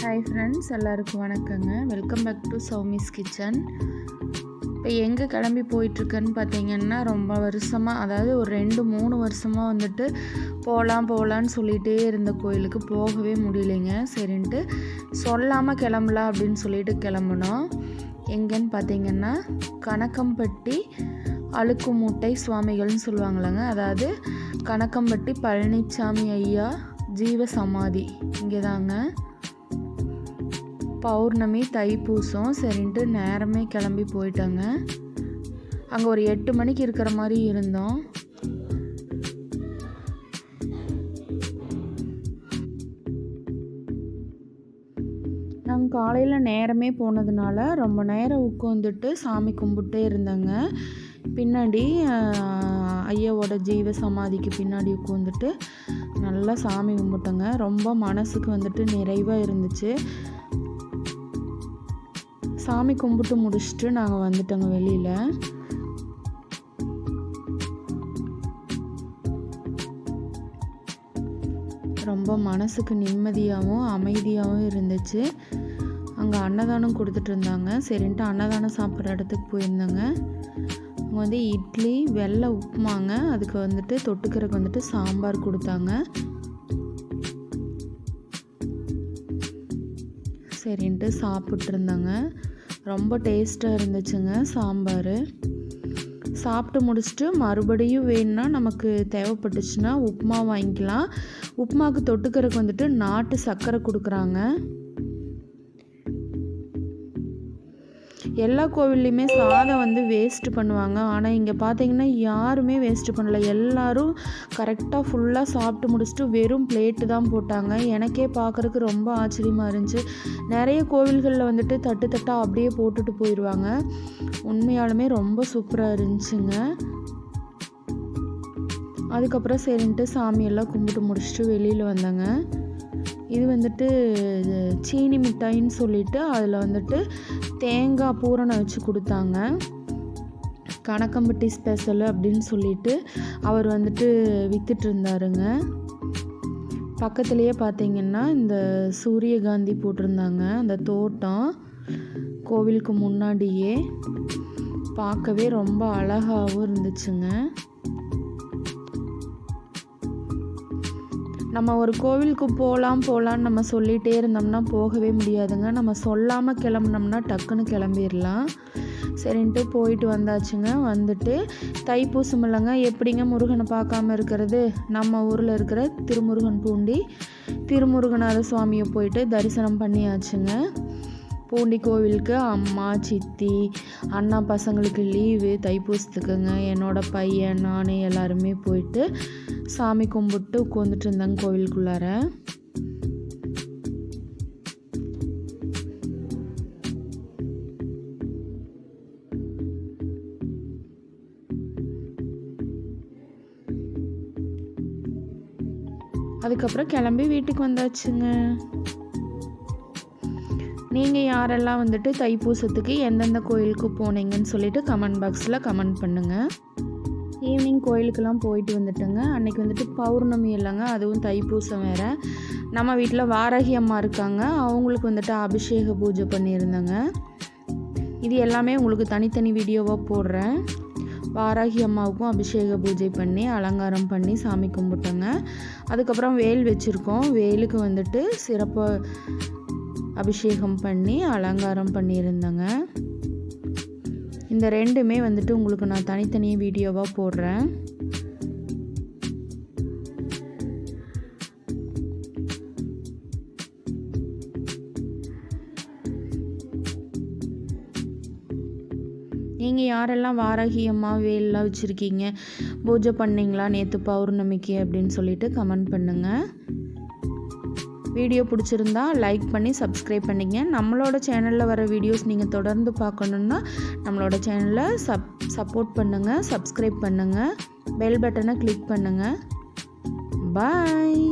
Hi friends எல்லாருக்கும் வணக்கங்க. Welcome back to Soumi's kitchen இப்போ எங்கே கிளம்பி போயிட்டுருக்கேன்னு பார்த்தீங்கன்னா ரொம்ப வருஷமாக அதாவது ஒரு ரெண்டு மூணு வருஷமாக வந்துட்டு போகலாம் போகலான்னு சொல்லிகிட்டே இருந்த கோயிலுக்கு போகவே முடியலைங்க. சரின்ட்டு சொல்லாமல் கிளம்பலாம் அப்படின்னு சொல்லிட்டு கிளம்புனோம். எங்கேன்னு பார்த்தீங்கன்னா கணக்கம்பட்டி அழுக்கு மூட்டை சுவாமிகள்னு சொல்லுவாங்களாங்க அதாவது கணக்கம்பட்டி பழனிசாமி ஐயா ஜீவ சமாதி இங்கே தாங்க பௌர்ணமி தைப்பூசம் சரின்ட்டு நேரமே கிளம்பி போயிட்டாங்க. அங்கே ஒரு எட்டு மணிக்கு இருக்கிற மாதிரி இருந்தோம். நாங்கள் காலையில் நேரமே போனதுனால ரொம்ப நேரம் உட்காந்துட்டு சாமி கும்பிட்டே இருந்தாங்க. பின்னாடி ஐயாவோட ஜீவ சமாதிக்கு பின்னாடி உட்காந்துட்டு நல்லா சாமி கும்பிட்டோங்க. ரொம்ப மனசுக்கு வந்துட்டு நிறைவாக இருந்துச்சு. சாமி கும்பிட்டு முடிச்சுட்டு நாங்கள் வந்துட்டோங்க வெளியில். ரொம்ப மனசுக்கு நிம்மதியாகவும் அமைதியாகவும் இருந்துச்சு. அங்கே அன்னதானம் கொடுத்துட்டு இருந்தாங்க. சரின்ட்டு அன்னதானம் சாப்பிட்ற இடத்துக்கு போயிருந்தாங்க. அவங்க வந்து இட்லி வெள்ளை உப்புமாங்க. அதுக்கு வந்துட்டு தொட்டுக்கிறதுக்கு வந்துட்டு சாம்பார் கொடுத்தாங்க. சரின்ட்டு சாப்பிட்ருந்தாங்க ரொம்ப டேஸ்ட்டாக இருந்துச்சுங்க சாம்பார். சாப்பிட்டு முடிச்சுட்டு மறுபடியும் வேணும்னா நமக்கு தேவைப்பட்டுச்சுன்னா உப்புமா வாங்கிக்கலாம். உப்புமாவுக்கு தொட்டுக்கிறதுக்கு வந்துட்டு நாட்டு சர்க்கரை கொடுக்குறாங்க. எல்லா கோவில்லையுமே சாதம் வந்து வேஸ்ட் பண்ணுவாங்க. ஆனால் இங்கே பார்த்தீங்கன்னா யாருமே வேஸ்ட் பண்ணல. எல்லாரும் கரெக்டாக ஃபுல்லாக சாப்பிட்டு முடிச்சுட்டு வெறும் பிளேட்டு தான் போட்டாங்க. எனக்கே பார்க்குறக்கு ரொம்ப ஆச்சரியமாக இருந்துச்சு. நிறைய கோவில்களில் வந்துட்டு தட்டு தட்டாக அப்படியே போட்டுட்டு போயிடுவாங்க உண்மையாலுமே ரொம்ப சூப்பராக இருந்துச்சுங்க. அதுக்கப்புறம் சரின்ட்டு சாமியெல்லாம் கும்பிட்டு முடிச்சுட்டு வெளியில் வந்தாங்க. இது வந்துட்டு சீனி மிட்டாயின்னு சொல்லிட்டு அதில் வந்துட்டு தேங்காய் பூரணை வச்சு கொடுத்தாங்க. கணக்கம்பட்டி ஸ்பெஷல் அப்படின்னு சொல்லிட்டு அவர் வந்துட்டு விற்றுட்டு இருந்தாருங்க. பக்கத்துலேயே பார்த்தீங்கன்னா இந்த சூரியகாந்தி போட்டிருந்தாங்க. அந்த தோட்டம் கோவிலுக்கு முன்னாடியே. பார்க்கவே ரொம்ப அழகாகவும் இருந்துச்சுங்க. நம்ம ஒரு கோவிலுக்கு போகலாம் போகலான்னு நம்ம சொல்லிகிட்டே இருந்தோம்னா போகவே முடியாதுங்க. நம்ம சொல்லாமல் கிளம்புனோம்னா டக்குன்னு கிளம்பிடலாம் சரின்ட்டு போயிட்டு வந்தாச்சுங்க. வந்துட்டு தைப்பூசம் இல்லைங்க. எப்படிங்க முருகனை பார்க்காம இருக்கிறது? நம்ம ஊரில் இருக்கிற திருமுருகன் பூண்டி திருமுருகநாத சுவாமியை போயிட்டு தரிசனம் பண்ணியாச்சுங்க. பூண்டி கோவிலுக்கு அம்மா சித்தி அண்ணா பசங்களுக்கு லீவு தைப்பூசத்துக்குங்க. என்னோடய பையன் நான் எல்லாருமே போயிட்டு சாமி கும்பிட்டு உட்காந்துட்டு இருந்தாங்க கோவிலுக்குள்ளார. அதுக்கப்புறம் கிளம்பி வீட்டுக்கு வந்தாச்சுங்க. நீங்கள் யாரெல்லாம் வந்துட்டு தைப்பூசத்துக்கு எந்தெந்த கோயிலுக்கு போனீங்கன்னு சொல்லிட்டு கமெண்ட் பாக்ஸில் கமெண்ட் பண்ணுங்கள் ஈவினிங் கோயிலுக்கெல்லாம் போயிட்டு வந்துட்டுங்க. அன்றைக்கி வந்துட்டு பௌர்ணமி இல்லைங்க அதுவும் தைப்பூசம் வேறு. நம்ம வீட்டில் வாரகி அம்மா இருக்காங்க அவங்களுக்கு வந்துட்டு அபிஷேக பூஜை பண்ணியிருந்தேங்க. இது எல்லாமே உங்களுக்கு தனித்தனி வீடியோவாக போடுறேன். வாராகி அம்மாவுக்கும் அபிஷேக பூஜை பண்ணி அலங்காரம் பண்ணி சாமி கும்பிட்டோங்க. அதுக்கப்புறம் வேல் வச்சுருக்கோம். வேலுக்கு வந்துட்டு சிறப்பாக அபிஷேகம் பண்ணி அலங்காரம் பண்ணியிருந்தேங்க. இந்த ரெண்டுமே வந்துட்டு உங்களுக்கு நான் தனித்தனியாக வீடியோவாக போடுறேன். நீங்கள் யாரெல்லாம் வாராகி அம்மா வேலெலாம் வச்சுருக்கீங்க? பூஜை பண்ணிங்களா? நேற்று பௌர்ணமிக்கு அப்படின்னு சொல்லிட்டு கமெண்ட் பண்ணுங்கள் வீடியோ பிடிச்சிருந்தா லைக் பண்ணி சப்ஸ்கிரைப் பண்ணிங்க. நம்மளோட சேனலில் வர வீடியோஸ் நீங்கள் தொடர்ந்து பார்க்கணுன்னா நம்மளோட சேனலை சப் சப்போர்ட் பண்ணுங்கள் சப்ஸ்கிரைப் பண்ணுங்கள் பெல் பட்டனை கிளிக் பண்ணுங்கள் பாய்